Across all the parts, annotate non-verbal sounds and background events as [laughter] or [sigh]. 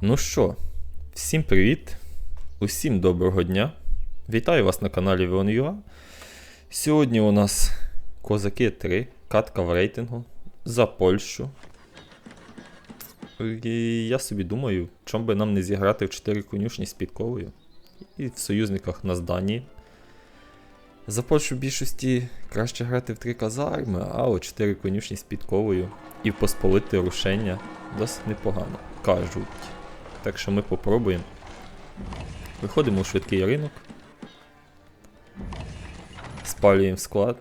Ну що, всім привіт, усім доброго дня. Вітаю вас на каналі Vion.ua. Сьогодні у нас Козаки 3, катка в рейтингу за Польщу. І я собі думаю, чом би нам не зіграти в 4 конюшні з підковою. І в союзниках на Данії. За Польщу в більшості краще грати в 3 казарми, а от 4 конюшні з підковою і в посполите рушення досить непогано, кажуть. Так що ми попробуємо. Виходимо у швидкий ринок. Спалюємо склад.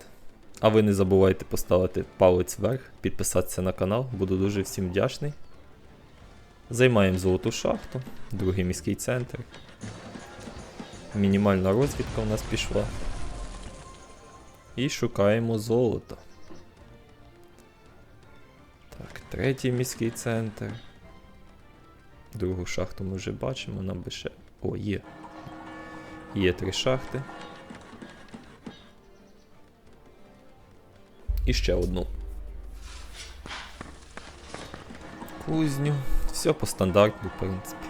А ви не забувайте поставити палець вверх, підписатися на канал, буду дуже всім вдячний. Займаємо золоту шахту, другий міський центр. Мінімальна розвідка у нас пішла. І шукаємо золото. Так, третій міський центр. Другу шахту ми вже бачимо, нам би ще. О, є. Є три шахти. І ще одну. Кузню. Все по стандарту, в принципі.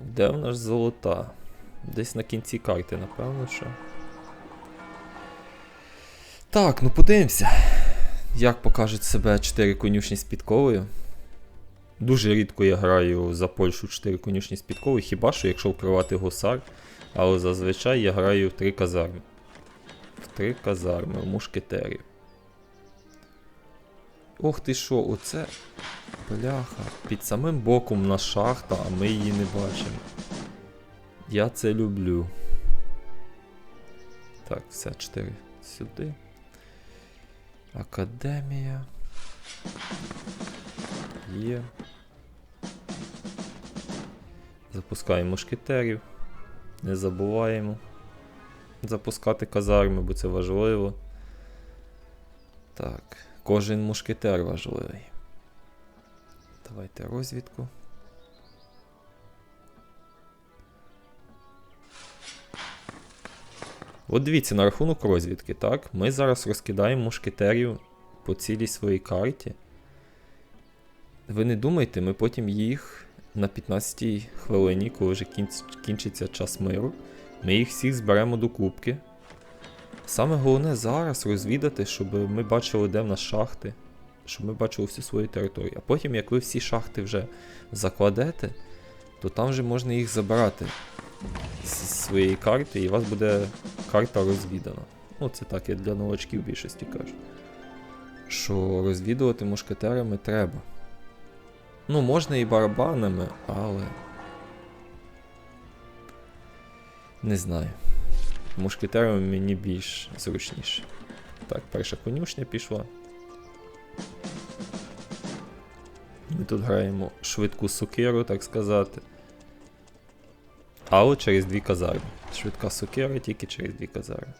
Де в нас золота? Десь на кінці карти, напевно, що. Так, ну подивимося. Як покажуть себе 4 конюшні з підковою. Дуже рідко я граю за Польщу 4 конюшні з підковою, хіба що якщо вкривати гусар. Але зазвичай я граю в 3 казарми. В 3 казарми, в мушкетерів. Ох ти що, оце. Бляха. Під самим боком на шахта, а ми її не бачимо. Я це люблю. Так, все, 4 сюди. Академія. Є. Запускаємо мушкетерів. Не забуваємо запускати казарми, бо це важливо. Так, кожен мушкетер важливий. Давайте розвідку. От дивіться, на рахунок розвідки, так? Ми зараз розкидаємо мушкетерів по цілій своїй карті. Ви не думайте, ми потім їх на 15-й хвилині, коли вже кінч- кінчиться час миру, ми їх всіх зберемо до кубки. Саме головне зараз розвідати, щоб ми бачили, де в нас шахти, щоб ми бачили всю свою територію. А потім, як ви всі шахти вже закладете, то там вже можна їх забирати з своєї карти, і у вас буде карта розвідана. Ну, це так, я для новачків більшості кажу. Що розвідувати мушкетерами треба. Ну, можна і барабанами, але. Не знаю. Мушкетерами мені більш зручніше. Так, перша конюшня пішла. Ми тут граємо швидку сокиру, так сказати. Але через дві казарми. Швидка сокира тільки через дві казарми.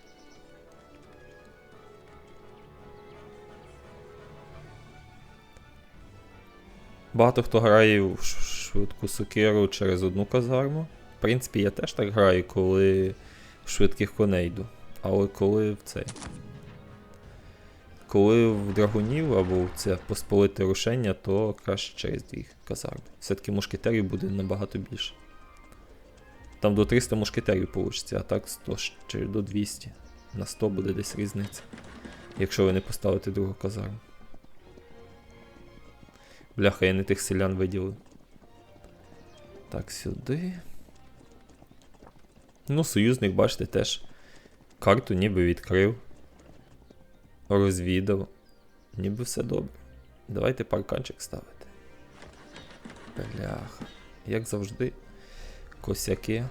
Багато хто грає в швидку сокиру через одну казарму. В принципі, я теж так граю, коли в швидких коней йду. Але коли в цей. Коли в драгунів або в це посполите рушення, то краще через дві казарми. Все-таки мушкетерів буде набагато більше. Там до 300 мушкетерів вийде, а так 100 чи до 200. На 100 буде десь різниця. Якщо ви не поставите другу казарму. Бляха, я не тих селян виділив. Так, сюди. Ну, союзник, бачите, теж карту ніби відкрив. Розвідав. Ніби все добре. Давайте парканчик ставити. Бляха. Як завжди. Косяки.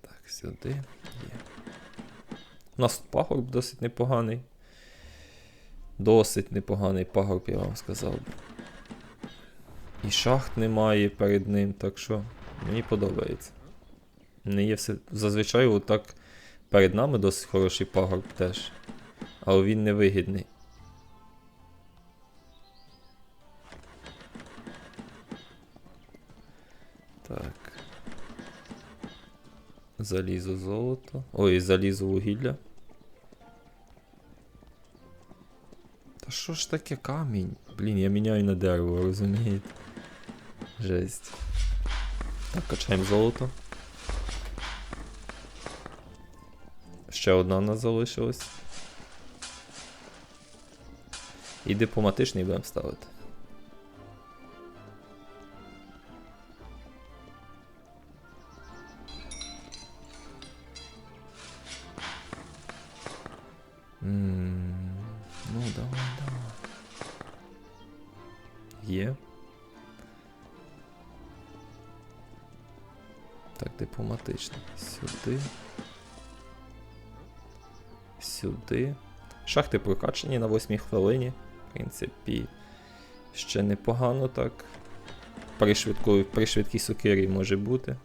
Так, сюди. Є. У нас тут пагорб досить непоганий. Досить непоганий пагорб, я вам сказав. І шахт немає перед ним, так що мені подобається. Не є все. Зазвичай отак перед нами досить хороший пагорб теж. Але він невигідний. Залізо золото. Ой, залізо вугілля. Та що ж таке камінь? Блін, я міняю на дерево, розумієте? Жесть. Так, качаємо золото. Ще одна у нас залишилась. І дипломатичний будемо ставити. Шахти прокачені на 8 хвилині. В принципі, ще непогано так. При, швидко, при швидкій сокирі може бути.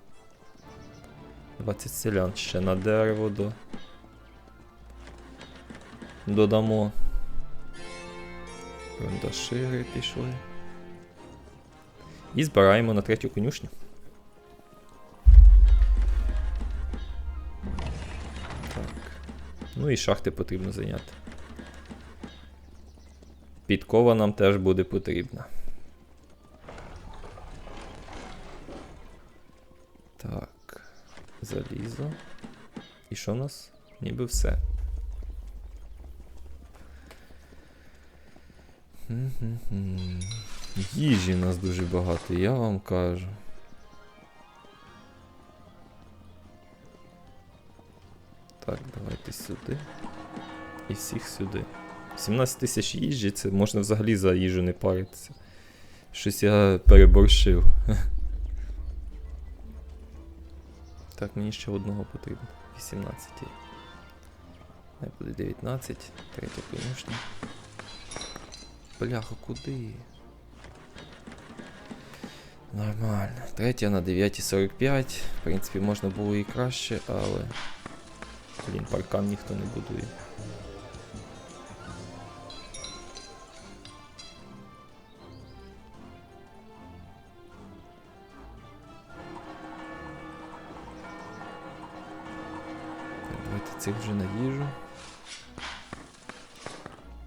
20 селян ще на дерево до. Додамо. Рундашири пішли. І збираємо на третю конюшню. Так. Ну і шахти потрібно зайняти. Підкова нам теж буде потрібна. Так. Залізо. І що у нас? Ніби все. Їжі у нас дуже багато, я вам кажу. Так, давайте сюди. І всіх сюди. 17 тисяч їжі, це можна взагалі за їжу не паритися. Щось я переборщив. [laughs] Так, мені ще одного потрібно. 18. Не буде 19. Третя конюшня. Бляха, куди? Нормально. Третя на 9.45. В принципі, можна було і краще, але. Блін, паркан ніхто не будує. Цих вже на їжу.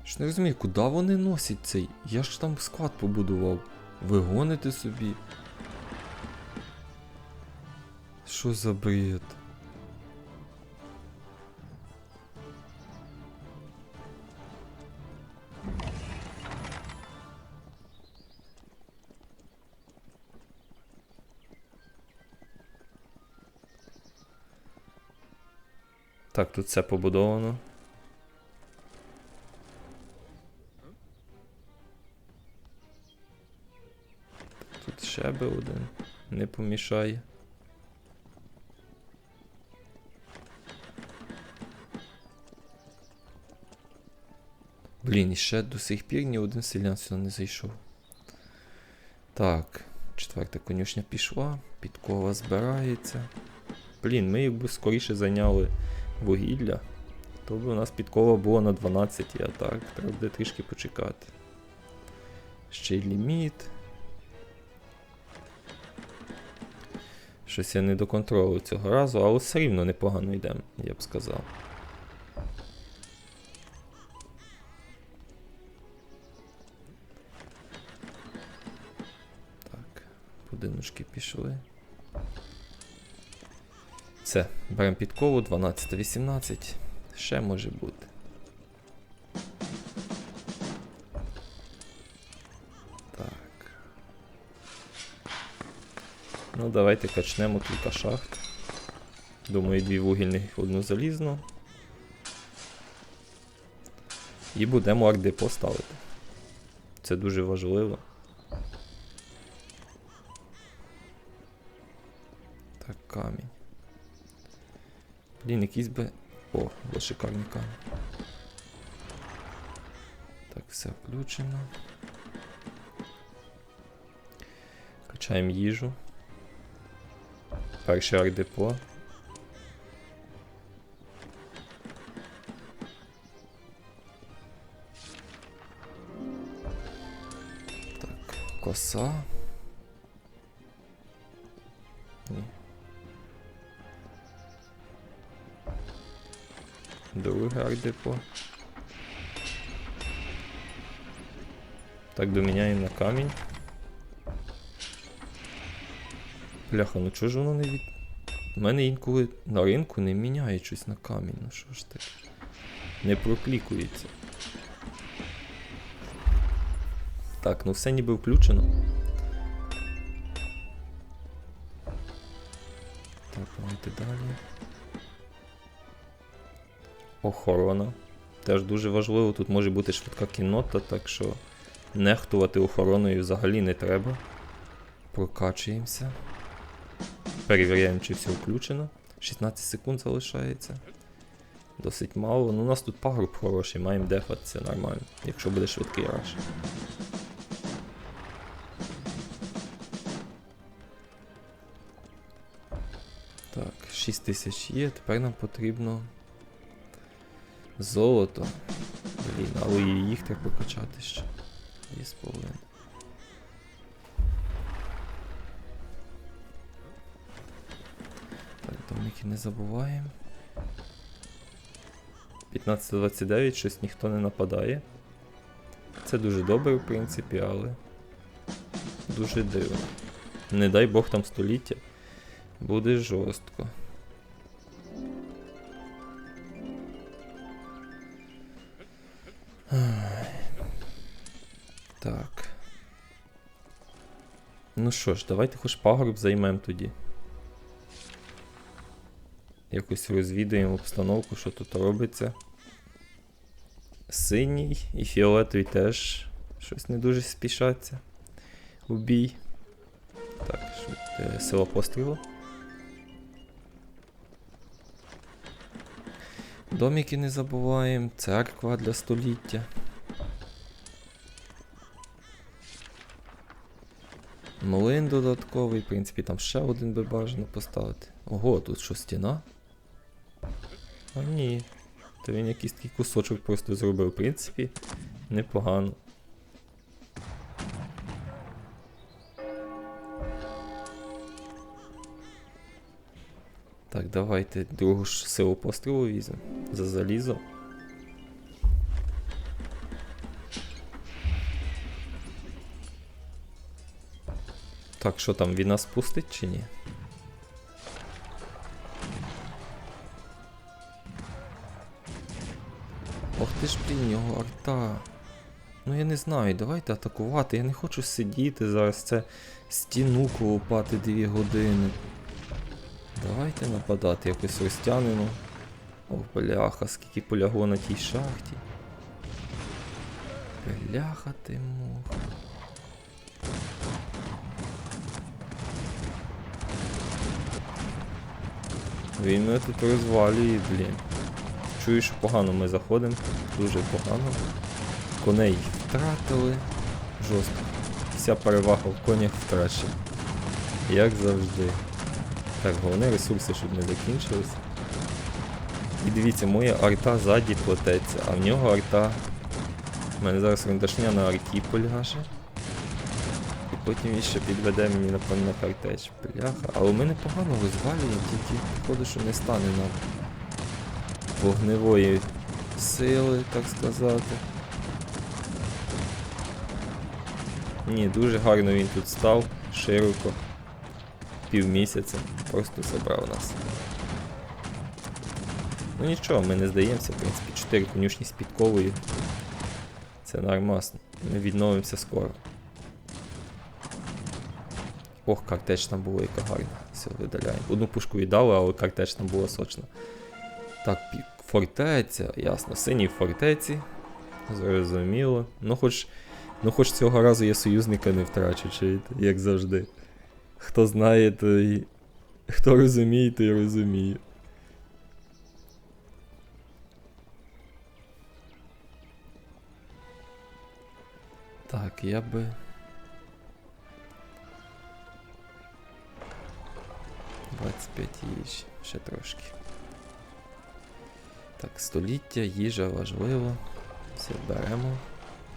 Ж не розумію, куди вони носять цей? Я ж там склад побудував. Вигоните собі. Що за бред? Так, тут все побудовано. Тут ще би один. Не помішає. Блін, і ще до сих пір ні один селян сюди не зайшов. Так, четверта конюшня пішла, підкова збирається. Блін, ми якби скоріше зайняли вугілля, то б у нас підкова була на 12, а так, треба буде трішки почекати. Ще й ліміт. Щось я не до контролю цього разу, але все рівно непогано йдемо, я б сказав. Так, будиночки пішли. Все, беремо підкову 12-18. Ще може бути. Так. Ну, давайте качнемо кілька шахт. Думаю, дві вугільних, одну залізну. І будемо ардепо ставити. Це дуже важливо. Якийсь би. О, було шикарний камінь. Так, все включено. Качаємо їжу. Перший ардепо. Так, коса. Друге ардепо. Так, доміняємо на камінь. Бляха, ну чого ж воно не від. У мене інколи на ринку не міняє щось на камінь. Ну що ж таке? Не проклікується. Так, ну все ніби включено. Охорона. Теж дуже важливо. Тут може бути швидка кіннота, так що нехтувати охороною взагалі не треба. Прокачуємося. Перевіряємо, чи все включено. 16 секунд залишається. Досить мало. Ну, у нас тут пагорб хороший, маємо дефатися нормально, якщо буде швидкий раш. Так, 6 тисяч є, тепер нам потрібно золото. Блін, але і їх треба покачати ще. Дві з половиною. Так, домики не забуваємо. 15-29, щось ніхто не нападає. Це дуже добре, в принципі, але дуже дивно. Не дай Бог там століття. Буде жорстко. Так. Ну що ж, давайте хоч пагорб займемо тоді. Якось розвідаємо обстановку, що тут робиться. Синій і фіолетовий теж щось не дуже спішаться. У бій. Так, що, е, сила пострілу. Доміки не забуваємо, церква для століття. Млин додатковий, в принципі, там ще один би бажано поставити. Ого, тут що стіна? А ні. То він якийсь такий кусочок просто зробив, в принципі, непогано. Так, давайте другу ж силу пострілу візьмемо. За залізо. Так, що там, він нас пустить чи ні? Ох ти ж блін, його арта. Ну я не знаю, давайте атакувати. Я не хочу сидіти зараз, це стіну колупати дві години. Давайте нападати, якось розтягнемо. Ох, бляха, скільки полягло на тій шахті. Бляха ти муха. Він мене тут розвалює, блін. Чую, що погано ми заходимо. Дуже погано. Коней втратили. Жорстко. Вся перевага в конях втрачена. Як завжди. Так, головне ресурси, щоб не закінчились. І дивіться, моя арта ззаді плететься, а в нього арта. У мене зараз рандашня на арті поляже. І потім він ще підведе мені, напевно, на картеч. Бляха. Але у мене погано розвалює, тільки походу, що не стане нам вогневої сили, так сказати. Ні, дуже гарно він тут став, широко. Півмісяця. Просто забрав нас. Ну нічого, ми не здаємося, в принципі, 4 конюшні з підковою. Це нормасно. Ми відновимося скоро. Ох, картеч там була яка гарна. Все, видаляємо. Одну пушку віддали, але картеч там була сочна. Так, фортеця, ясно, синій фортеці. Зрозуміло. Ну хоч, ну хоч цього разу я союзника не втрачу, чуєте, як завжди. Хто знає, той. Хто розуміє, той розуміє. Так, я би. Двадцять п'ять їжі, ще трошки. Так, століття, їжа важливо. Все беремо.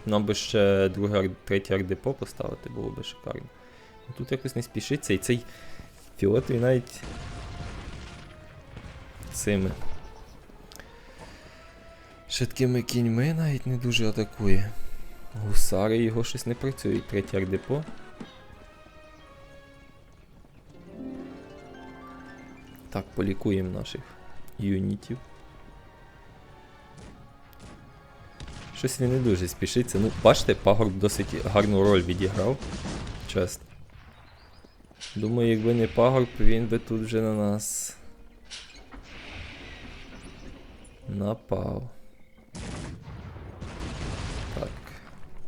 Нам би ще друге, третє ардепо поставити, було би шикарно. Тут якось не спішиться, і цей фіолетовий навіть цими швидкими кіньми навіть не дуже атакує. Гусари його щось не працюють. Третє ардепо. Так, полікуємо наших юнітів. Щось він не дуже спішиться. Ну, бачите, пагорб досить гарну роль відіграв. Чесно. Думаю, якби не пагорб, він би тут вже на нас. Напав. Так.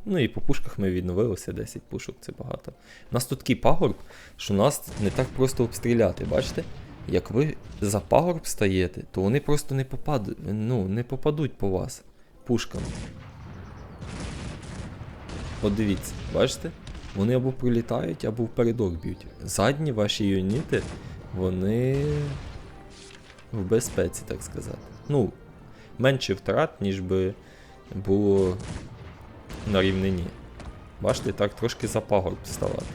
Ну і по пушках ми відновилися, 10 пушок, це багато. У нас тут такий пагорб, що нас не так просто обстріляти, бачите? Як ви за пагорб стаєте, то вони просто не попадуть, ну, не попадуть по вас пушками. От дивіться, бачите? Вони або прилітають, або впередок б'ють. Задні ваші юніти, вони в безпеці, так сказати. Ну, менше втрат, ніж би було на рівнині. Бачите, так трошки за пагорб ставати.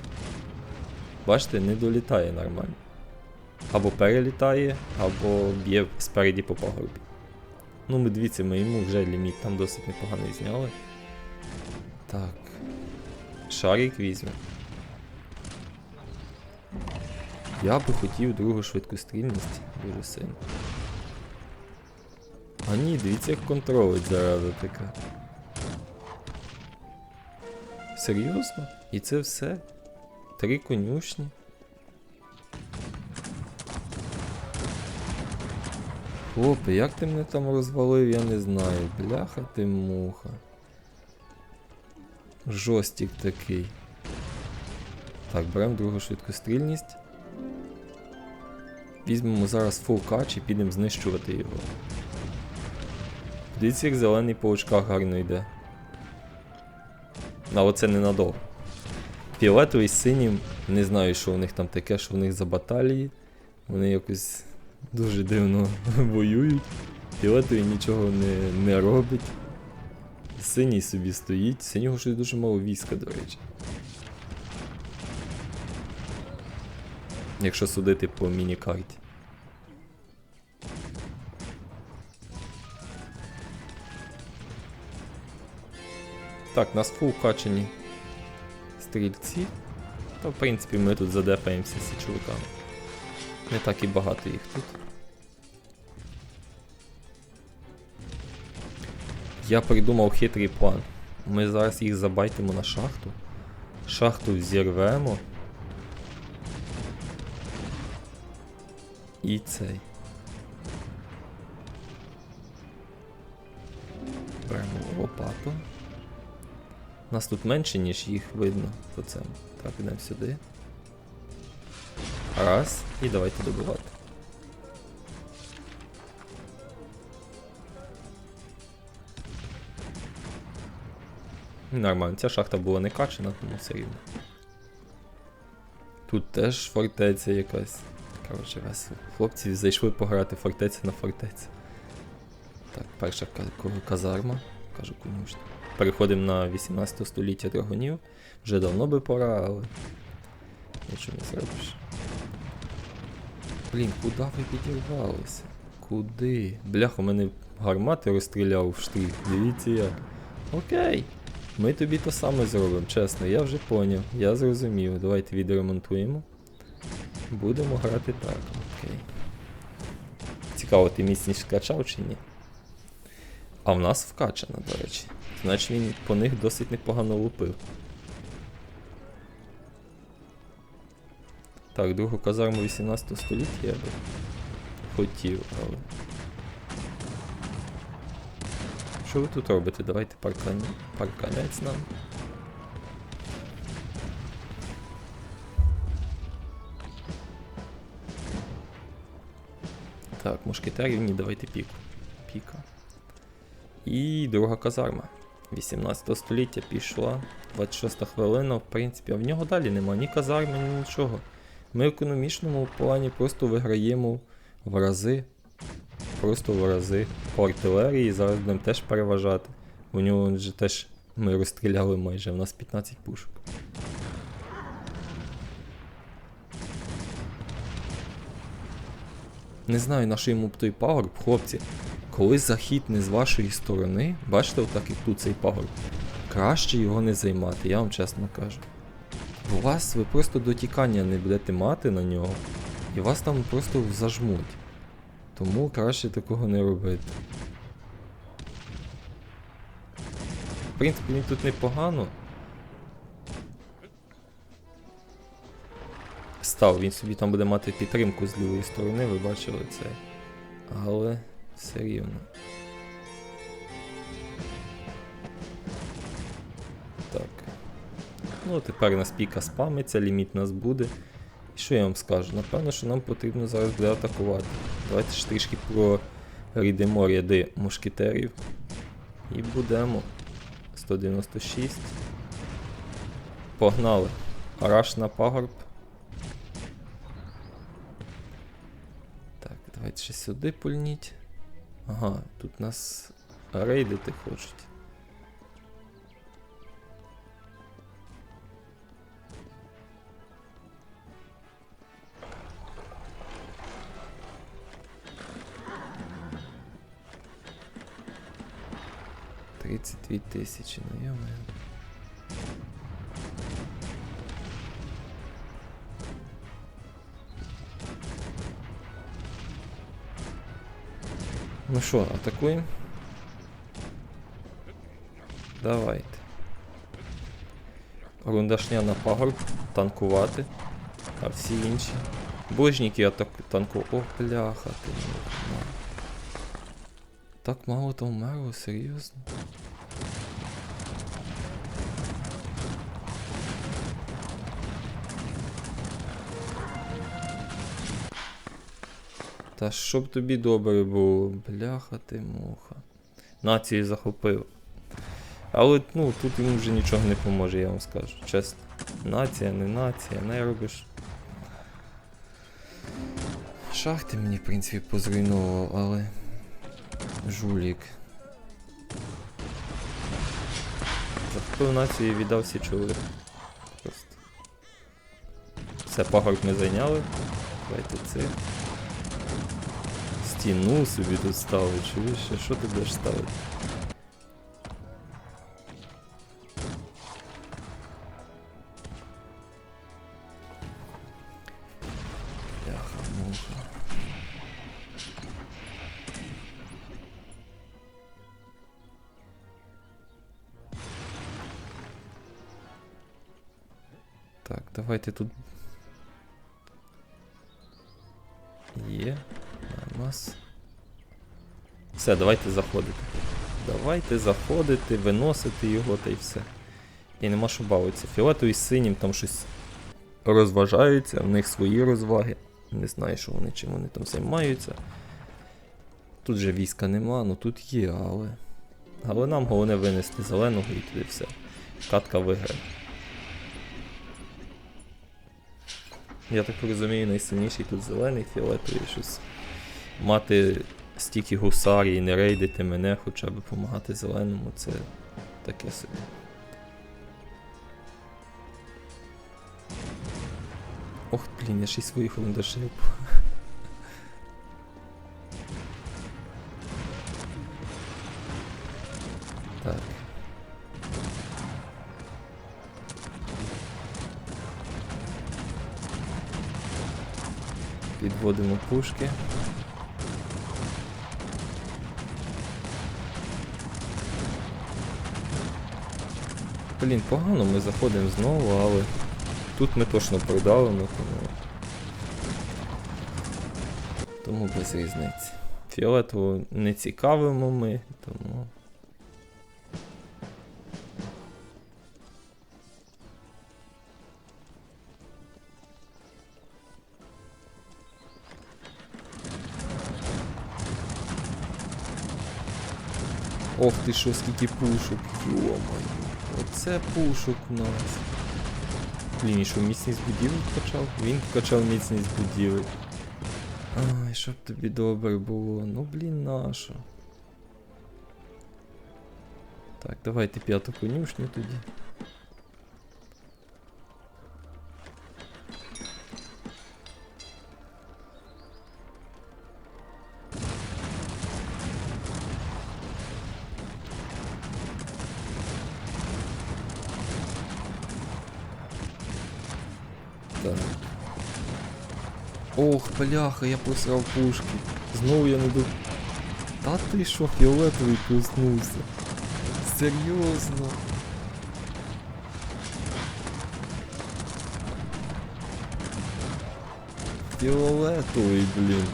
Бачите, не долітає нормально. Або перелітає, або б'є спереді по пагорбі. Ну, ми дивіться, ми йому вже ліміт там досить непоганий зняли. Так. Шарик візьме. Я би хотів другу швидкострільність дуже сильно. А ні, дивіться, як контролить зараза така. Серйозно? І це все? Три конюшні? Хлопе, як ти мене там розвалив, я не знаю. Бляха ти муха. Жостік такий. Так, беремо другу швидкострільність. Візьмемо зараз фул кач і підемо знищувати його. Дивіться, як зелений по очках гарно йде. А оце ненадовго. Фіолетовий з синім, не знаю, що у них там таке, що у них за баталії. Вони якось дуже дивно [laughs] воюють. Фіолетовий нічого не, не робить. Синій собі стоїть. Синього щось дуже мало війська, до речі. Якщо судити по міні-карті. Так, нас фул качені стрільці. Та в принципі ми тут задефаємося з чоловіками. Не так і багато їх тут. Я придумав хитрий план. Ми зараз їх забайтимо на шахту. Шахту взірвемо. І цей. Беремо лопату. Нас тут менше, ніж їх видно по цьому. Так, ідемо сюди. Раз. І давайте добивати. Нормально, ця шахта була не качена, тому все рівно. Тут теж фортеця якась. Коротше, весело. Хлопці зайшли пограти фортеця на фортецю. Так, перша ка- ка- казарма, кажу конюшня. Переходимо на 18 століття драгонів. Вже давно би пора, але. Нічого не зробиш. Блін, куди ви підірвалися? Куди? Блях, у мене гармати розстріляв в штрих. Дивіться як. Окей. Ми тобі то саме зробимо, чесно, я вже поняв, я зрозумів. Давайте відремонтуємо. Будемо грати так, окей. Цікаво, ти міцність вкачав чи ні? А в нас вкачана, до речі. Значить він по них досить непогано лупив. Так, другу казарму 18 століття я би хотів, але. Що ви тут робите? Давайте паркан... парканець нам. Так, мушкетерів, ні, давайте піку. Піка. І друга казарма. 18 століття пішла. 26 хвилина, в принципі, а в нього далі нема ні казарми, ні нічого. Ми в економічному плані просто виграємо в рази. Просто в рази. По артилерії зараз будемо теж переважати. У нього вже теж ми розстріляли майже, у нас 15 пушок. Не знаю, на що йому б той пагорб, хлопці. Коли захід не з вашої сторони, бачите, отак як тут цей пагорб. краще його не займати, я вам чесно кажу. У вас ви просто дотікання не будете мати на нього, і вас там просто зажмуть. Тому краще такого не робити. В принципі, він тут непогано. Став, він собі там буде мати підтримку з лівої сторони, ви бачили це. Але все рівно. Так. Ну, тепер нас піка спамиться, ліміт нас буде. І що я вам скажу? Напевно, що нам потрібно зараз буде атакувати. Давайте ж трішки пройдемо ряди мушкетерів. І будемо. 196. Погнали. Араш на пагорб. Так, давайте ще сюди пульніть. Ага, тут нас рейдити хочуть. Тридцять дві тисячі, ну я Ну що, атакуємо? Давайте. Рундашня на пагорб, танкувати. А всі інші. Ближніки атак... танку. О, бляха ти. Так мало то вмерло, серйозно. Та щоб тобі добре було, бляха ти муха. Націю захопив. Але ну, тут йому вже нічого не поможе, я вам скажу. Чесно. Нація, не нація, не робиш. Шахти мені, в принципі, позруйнував, але. Жулік. Захопив націю і віддав всі чоли. Просто. Все, пагорб ми зайняли. Давайте це. Стіну собі тут ставить, чуєш? А Що ти будеш ставити? Бляха, муха. Так, давайте тут. Все, давайте заходити. Давайте заходити, виносити його та й все. І нема що бавитися. Фіолетовий з синім там щось розважаються, в них свої розваги. Не знаю, що вони чим вони там займаються. Тут же війська нема, ну тут є, але. Але нам головне винести зеленого і туди все. Катка виграє. Я так розумію, найсильніший тут зелений, фіолетовий щось. Мати стільки гусарів і не рейдити мене, хоча б допомагати зеленому, це таке собі. Ох, блін, я ще й своїх рундашив. Так. Підводимо пушки. Блін, погано ми заходимо знову, але тут ми точно продавимо, тому. Тому без різниці. Фіолетову не цікавимо ми, тому. Ох ти що, скільки пушок, йо-моє. Оце пушок у нас. Блін, і що міцність будівель вкачав? Він вкачав міцність будівель. Ай, щоб тобі добре було. Ну блін, наша. Так, давайте п'яту конюшню тоді. Бляха, я посрав пушки. Знову я не до. Та ти що, фіолетовий проснувся? Серйозно. Фіолетовий, блін.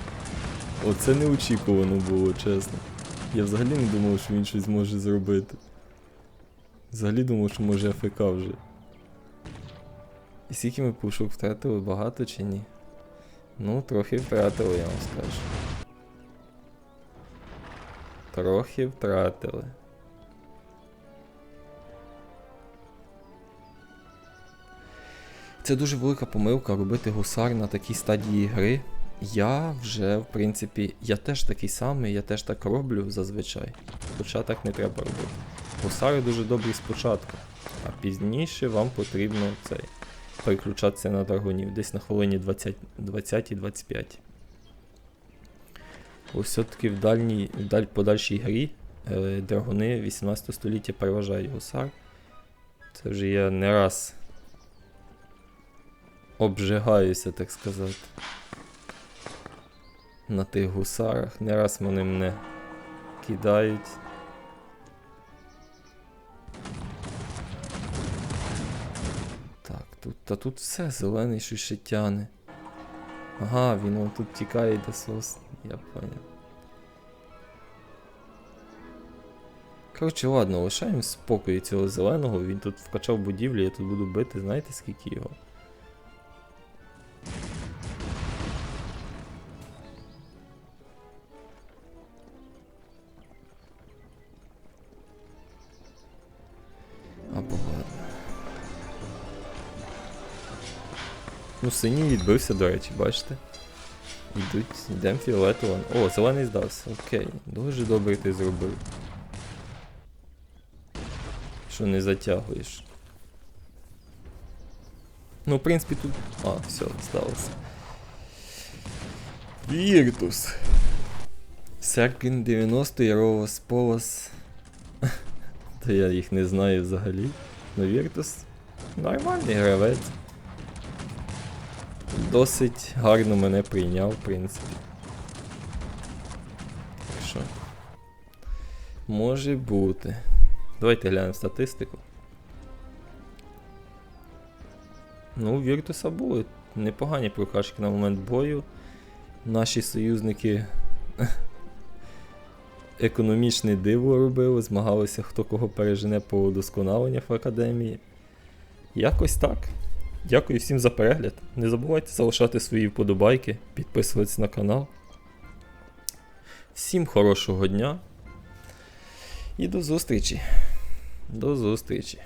Оце неочікувано було, чесно. Я взагалі не думав, що він щось зможе зробити. Взагалі думав, що може АФК вже. І скільки ми пушок втратили, багато чи ні? Ну, трохи втратили, я вам скажу. Трохи втратили. Це дуже велика помилка робити гусар на такій стадії гри. Я вже, в принципі, я теж такий самий, я теж так роблю зазвичай. Хоча так не треба робити. Гусари дуже добрі спочатку, а пізніше вам потрібно цей переключатися на драгунів десь на хвилині 20 20-25. Ось все-таки в дальній, в даль, подальшій грі е, драгуни 18 століття переважають гусар. Це вже я не раз обжигаюся, так сказати. На тих гусарах. Не раз вони мене кидають. Тут, та тут все, зелений щось ще тяне. Ага, він он тут тікає до сос. Я поняв. Коротше, ладно, лишаємо спокою цього зеленого. Він тут вкачав будівлі, я тут буду бити, знаєте скільки його? Ну, синій відбився, до речі, бачите? Йдуть, йдемо фіолетово. О, зелений здався. Окей. Дуже добре ти зробив. Що не затягуєш. Ну, в принципі, тут. А, все, здалося. Віртус. Серпін 90 Яровос Полос. [laughs] Та я їх не знаю взагалі. Ну, Віртус нормальний гравець. Досить гарно мене прийняв, в принципі. Що. Може бути. Давайте глянемо статистику. Ну, Віртуса були непогані прокачки на момент бою. Наші союзники [laughs] економічне диво робили, змагалися, хто кого пережене по удосконаленнях в академії. Якось так. Дякую всім за перегляд. Не забувайте залишати свої вподобайки, підписуватись на канал. Всім хорошого дня і до зустрічі. До зустрічі.